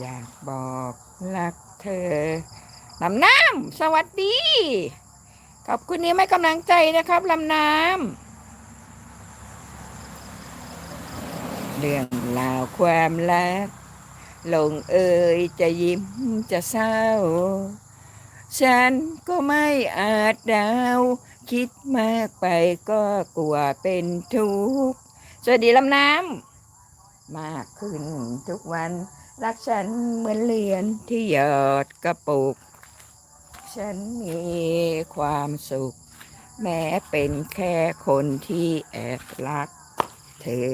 อยากบอกรักเธอลำน้ำสวัสดี ขอบคุณนี้ไม่กำลังใจนะครับลำน้ำเรื่องราวความรัก ลงเอ่ยจะยิ้มจะเศร้า ฉันก็ไม่อาจเดาวคิดมากไปก็กลัวเป็นทุกข์สวัสดีลำน้ำมากขึ้นทุกวัน รักฉันเหมือนเรียนที่หยอดกระปุก ฉันมีความสุข แม้เป็นแค่คนที่แอบรักเธอ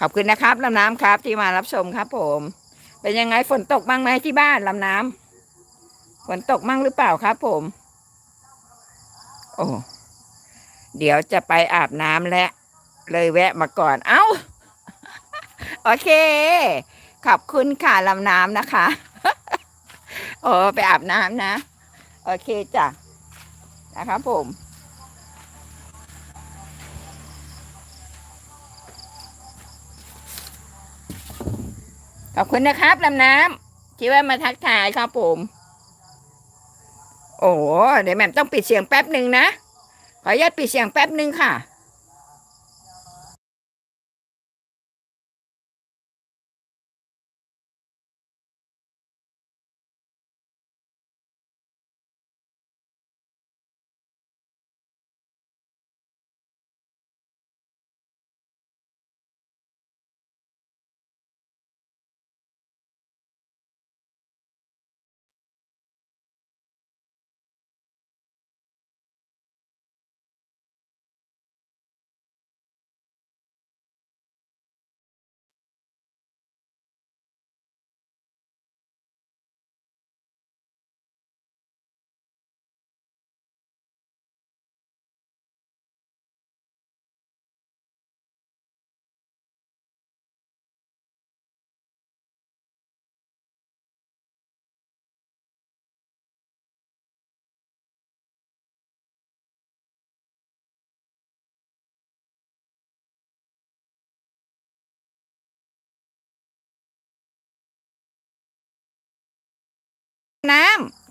ขอบคุณนะครับลำน้ำครับที่มารับชมครับผม เป็นยังไงฝนตกบ้างไหมที่บ้านลำน้ำฝนตกมั่งหรือเปล่าครับผม โอ้เดี๋ยวจะไปอาบน้ำและเลยแวะมาก่อน เอ้า โอเค ขอบคุณค่ะลำน้ำนะคะโอ้ไปอาบน้ำนะ โอเคจ้ะนะครับผมขอบคุณนะครับลำน้ำที่ว่ามาทักทายครับผม โอ้เดี๋ยวแหม่มต้องปิดเสียงแป๊บหนึ่งนะ ขออนุญาตปิดเสียงแป๊บหนึ่งค่ะ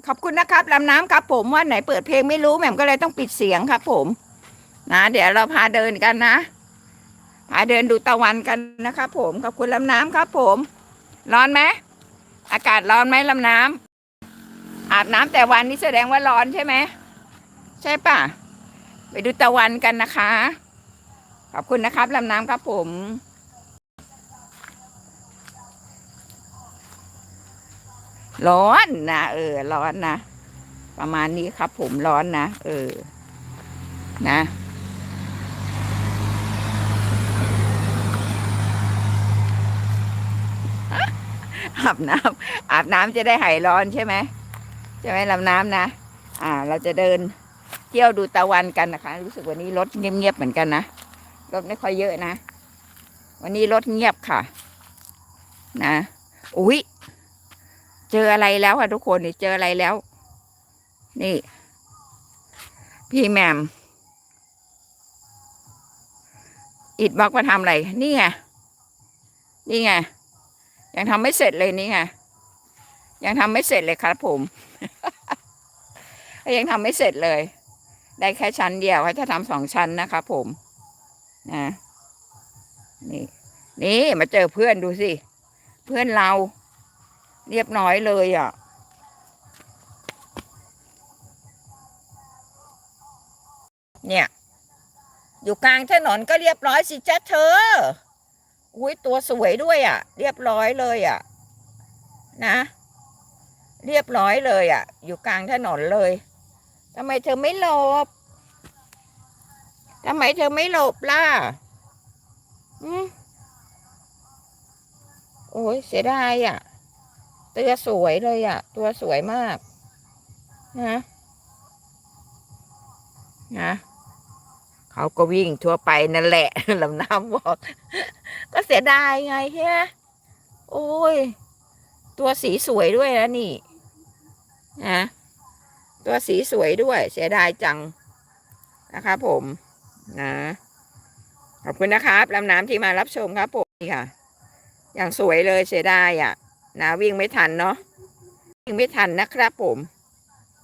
ขอบคุณนะครับลำน้ำครับผมว่าไหนเปิดเพลงไม่รู้แหม่มก็เลยต้องปิดเสียงครับผม นะ เดี๋ยวเราพาเดินกันนะพาเดินดูตะวันกันนะครับผมขอบคุณลำน้ำครับ ผม ร้อนไหมอากาศร้อนไหมลำน้ำอาบน้ำแต่วันนี้แสดงว่าร้อนใช่ไหมใช่ป่ะ ไปดูตะวันกันนะคะ ขอบคุณนะครับลำน้ำครับผม ร้อนนะเออ ร้อนนะ ประมาณนี้ครับ ผมร้อนนะเออ นะอาบน้ำอาบน้ำจะได้หายร้อนใช่ไหมใช่ไหมลำน้ำนะ อ่า เราจะเดินเที่ยวดูตะวันกันนะคะ รู้สึกวันนี้รถเงียบๆเหมือนกันนะรถไม่ค่อยเยอะนะ วันนี้รถเงียบค่ะ นะอุ้ย เจออะไรแล้วค่ะทุกคนนี่เจออะไรแล้ว นี่ พี่แมมอิดบล็อกมาทำอะไรนี่ไงนี่ไงยังทำไม่เสร็จเลยนี่ไงยังทำไม่เสร็จเลยครับผม ยังทำไม่เสร็จเลย ได้แค่ชั้นเดียวเขาจะทำสองชั้นนะครับผมนะนี่นี่มาเจอเพื่อนดูสิ เพื่อนเรา เรียบร้อยเลยอะ เนี่ย อยู่กลางถนนก็เรียบร้อยสิจ๊ะเธอ อุ้ยตัวสวยด้วยอะ เรียบร้อยเลยอะ นะ เรียบร้อยเลยอะ อยู่กลางถนนเลยทำไมเธอไม่หลบทำไมเธอไม่หลบล่ะอืมโอ้ยเสียดายอะ ตัวสวยเลยอะ ตัวสวยมาก นะนะเขาก็วิ่งทั่วไปนั่นแหละลำน้ำบอก ก็เสียดายไงใช่ไหมโอ้ย ตัวสีสวยด้วยนะนี่นะตัวสีสวยด้วย เสียดายจังนะครับผมนะ ขอบคุณนะครับลำน้ำที่มารับชมครับผมนี่ค่ะ อย่างสวยเลยเสียดายอะ นะวิ่งไม่ทันเนาะวิ่งไม่ทันนะครับผม